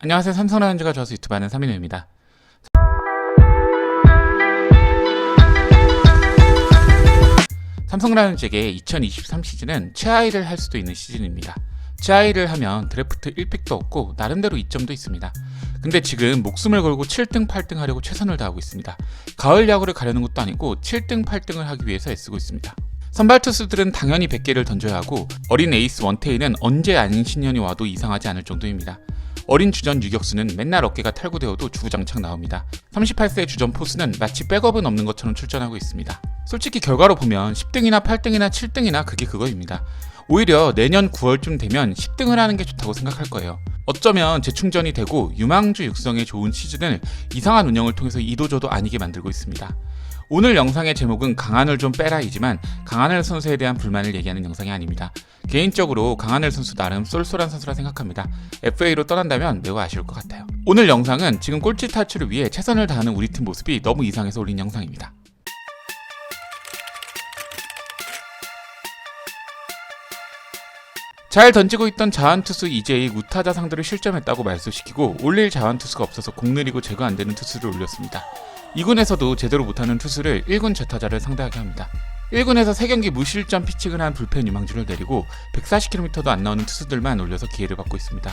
안녕하세요. 삼성라이온즈가 저수 유튜브 하는 삼인우입니다. 삼성라이온즈에게 2023 시즌은 최하위를 할 수도 있는 시즌입니다. 최하위를 하면 드래프트 1픽도 없고 나름대로 이점도 있습니다. 근데 지금 목숨을 걸고 7등, 8등 하려고 최선을 다하고 있습니다. 가을 야구를 가려는 것도 아니고 7등, 8등을 하기 위해서 애쓰고 있습니다. 선발 투수들은 당연히 100개를 던져야 하고 어린 에이스 원태인은 언제 아닌 신년이 와도 이상하지 않을 정도입니다. 어린 주전 유격수는 맨날 어깨가 탈구되어도 주구장창 나옵니다. 38세 주전 포수는 마치 백업은 없는 것처럼 출전하고 있습니다. 솔직히 결과로 보면 10등이나 8등이나 7등이나 그게 그거입니다. 오히려 내년 9월쯤 되면 10등을 하는 게 좋다고 생각할 거예요. 어쩌면 재충전이 되고 유망주 육성에 좋은 시즌을 이상한 운영을 통해서 이도저도 아니게 만들고 있습니다. 오늘 영상의 제목은 강하늘 좀 빼라이지만 강하늘 선수에 대한 불만을 얘기하는 영상이 아닙니다. 개인적으로 강하늘 선수 나름 쏠쏠한 선수라 생각합니다. FA로 떠난다면 매우 아쉬울 것 같아요. 오늘 영상은 지금 꼴찌 탈출을 위해 최선을 다하는 우리 팀 모습이 너무 이상해서 올린 영상입니다. 잘 던지고 있던 자완투수 이재희 우타자 상대로 실점했다고 말소시키고 올릴 자완투수가 없어서 공 느리고 제거 안 되는 투수를 올렸습니다. 2군에서도 제대로 못하는 투수를 1군 제타자를 상대하게 합니다. 1군에서 3경기 무실점 피칭을 한 불펜 유망주를 내리고 140km도 안 나오는 투수들만 올려서 기회를 받고 있습니다.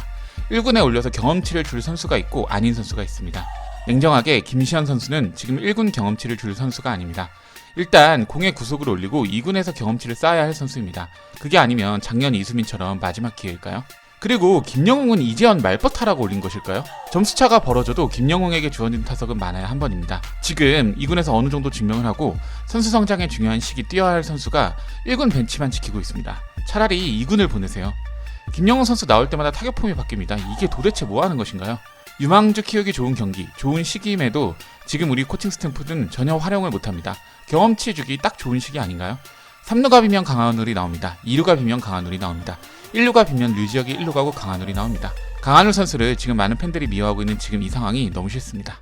1군에 올려서 경험치를 줄 선수가 있고 아닌 선수가 있습니다. 냉정하게 김시현 선수는 지금 1군 경험치를 줄 선수가 아닙니다. 일단 공의 구속을 올리고 2군에서 경험치를 쌓아야 할 선수입니다. 그게 아니면 작년 이수민처럼 마지막 기회일까요? 그리고 김영웅은 이재현 말버타라고 올린 것일까요? 점수차가 벌어져도 김영웅에게 주어진 타석은 많아야 한 번입니다. 지금 2군에서 어느 정도 증명을 하고 선수 성장에 중요한 시기 뛰어야 할 선수가 1군 벤치만 지키고 있습니다. 차라리 2군을 보내세요. 김영웅 선수 나올 때마다 타격폼이 바뀝니다. 이게 도대체 뭐 하는 것인가요? 유망주 키우기 좋은 경기, 좋은 시기임에도 지금 우리 코칭 스탬프는 전혀 활용을 못합니다. 경험치 주기 딱 좋은 시기 아닌가요? 3루가 비면 강한울이 나옵니다. 2루가 비면 강한울이 나옵니다. 1루가 비면 류지혁이 1루 가고 강한울이 나옵니다. 강한울 선수를 지금 많은 팬들이 미워하고 있는 지금 이 상황이 너무 싫습니다.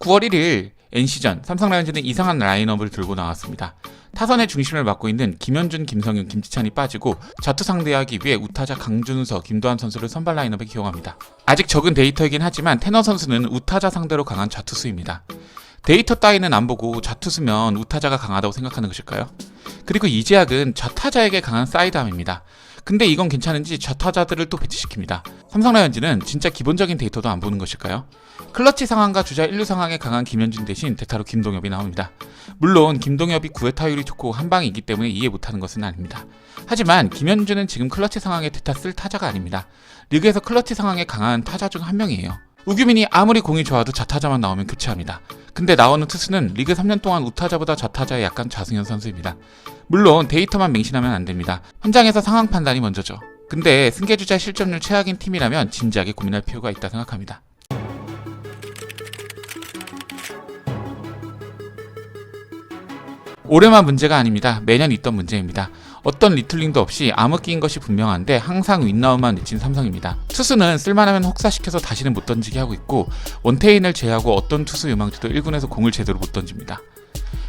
9월 1일 NC전 삼성 라이온즈는 이상한 라인업을 들고 나왔습니다. 타선의 중심을 맡고 있는 김현준, 김성윤, 김지찬이 빠지고 좌투 상대하기 위해 우타자 강준서, 김도환 선수를 선발 라인업에 기용합니다. 아직 적은 데이터이긴 하지만 테너 선수는 우타자 상대로 강한 좌투수입니다. 데이터 따위는 안 보고 좌투수면 우타자가 강하다고 생각하는 것일까요? 그리고 이재학은 좌타자에게 강한 사이드암입니다. 근데 이건 괜찮은지 좌타자들을 또 배치시킵니다. 삼성라이온즈는 진짜 기본적인 데이터도 안 보는 것일까요? 클러치 상황과 주자 1루 상황에 강한 김현준 대신 대타로 김동엽이 나옵니다. 물론 김동엽이 9회 타율이 좋고 한 방이기 때문에 이해 못하는 것은 아닙니다. 하지만 김현준은 지금 클러치 상황에 대타 쓸 타자가 아닙니다. 리그에서 클러치 상황에 강한 타자 중 한 명이에요. 우규민이 아무리 공이 좋아도 좌타자만 나오면 교체합니다. 근데 나오는 투수는 리그 3년 동안 우타자보다 좌타자에 약간 좌승현 선수입니다. 물론 데이터만 맹신하면 안 됩니다. 현장에서 상황 판단이 먼저죠. 근데 승계주자 실점률 최악인 팀이라면 진지하게 고민할 필요가 있다 생각합니다. 올해만 문제가 아닙니다. 매년 있던 문제입니다. 어떤 리틀링도 없이 암흑기인 것이 분명한데 항상 윈나우만 내친 삼성입니다. 투수는 쓸만하면 혹사시켜서 다시는 못 던지게 하고 있고 원태인을 제외하고 어떤 투수 유망주도 1군에서 공을 제대로 못 던집니다.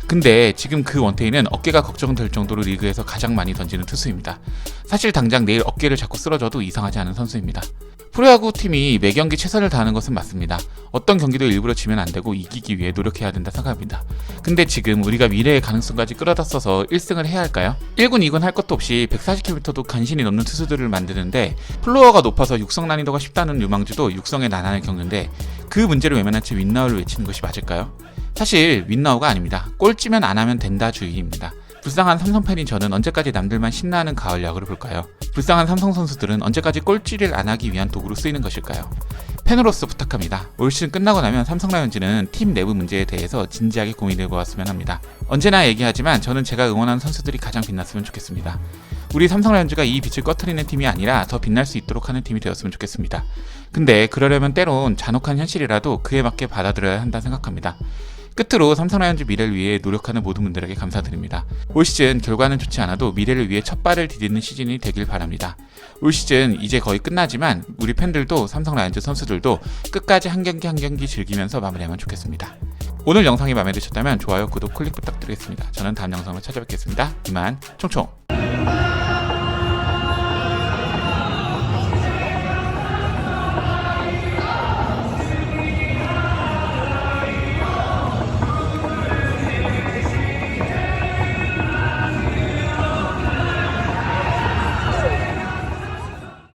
근데 지금 그 원태인은 어깨가 걱정될 정도로 리그에서 가장 많이 던지는 투수입니다. 사실 당장 내일 어깨를 자꾸 쓰러져도 이상하지 않은 선수입니다. 프로야구 팀이 매 경기 최선을 다하는 것은 맞습니다. 어떤 경기도 일부러 지면 안 되고 이기기 위해 노력해야 된다 생각합니다. 근데 지금 우리가 미래의 가능성까지 끌어다 써서 1승을 해야 할까요? 1군, 2군 할 것도 없이 140km도 간신히 넘는 투수들을 만드는데 플로어가 높아서 육성 난이도가 쉽다는 유망주도 육성의 난한을 겪는데 그 문제를 외면한 채 윈나우를 외치는 것이 맞을까요? 사실 윈나우가 아닙니다. 꼴찌면 안 하면 된다 주의입니다. 불쌍한 삼성 팬인 저는 언제까지 남들만 신나는 가을 야구를 볼까요? 불쌍한 삼성 선수들은 언제까지 꼴찌를 안 하기 위한 도구로 쓰이는 것일까요? 팬으로서 부탁합니다. 올 시즌 끝나고 나면 삼성 라이온즈는 팀 내부 문제에 대해서 진지하게 고민해 보았으면 합니다. 언제나 얘기하지만 저는 제가 응원하는 선수들이 가장 빛났으면 좋겠습니다. 우리 삼성 라이온즈가 이 빛을 꺼트리는 팀이 아니라 더 빛날 수 있도록 하는 팀이 되었으면 좋겠습니다. 근데 그러려면 때론 잔혹한 현실이라도 그에 맞게 받아들여야 한다 생각합니다. 끝으로 삼성라이온즈 미래를 위해 노력하는 모든 분들에게 감사드립니다. 올 시즌 결과는 좋지 않아도 미래를 위해 첫 발을 디디는 시즌이 되길 바랍니다. 올 시즌 이제 거의 끝나지만 우리 팬들도 삼성라이온즈 선수들도 끝까지 한 경기 한 경기 즐기면서 마무리하면 좋겠습니다. 오늘 영상이 마음에 드셨다면 좋아요, 구독, 클릭 부탁드리겠습니다. 저는 다음 영상으로 찾아뵙겠습니다. 이만 총총!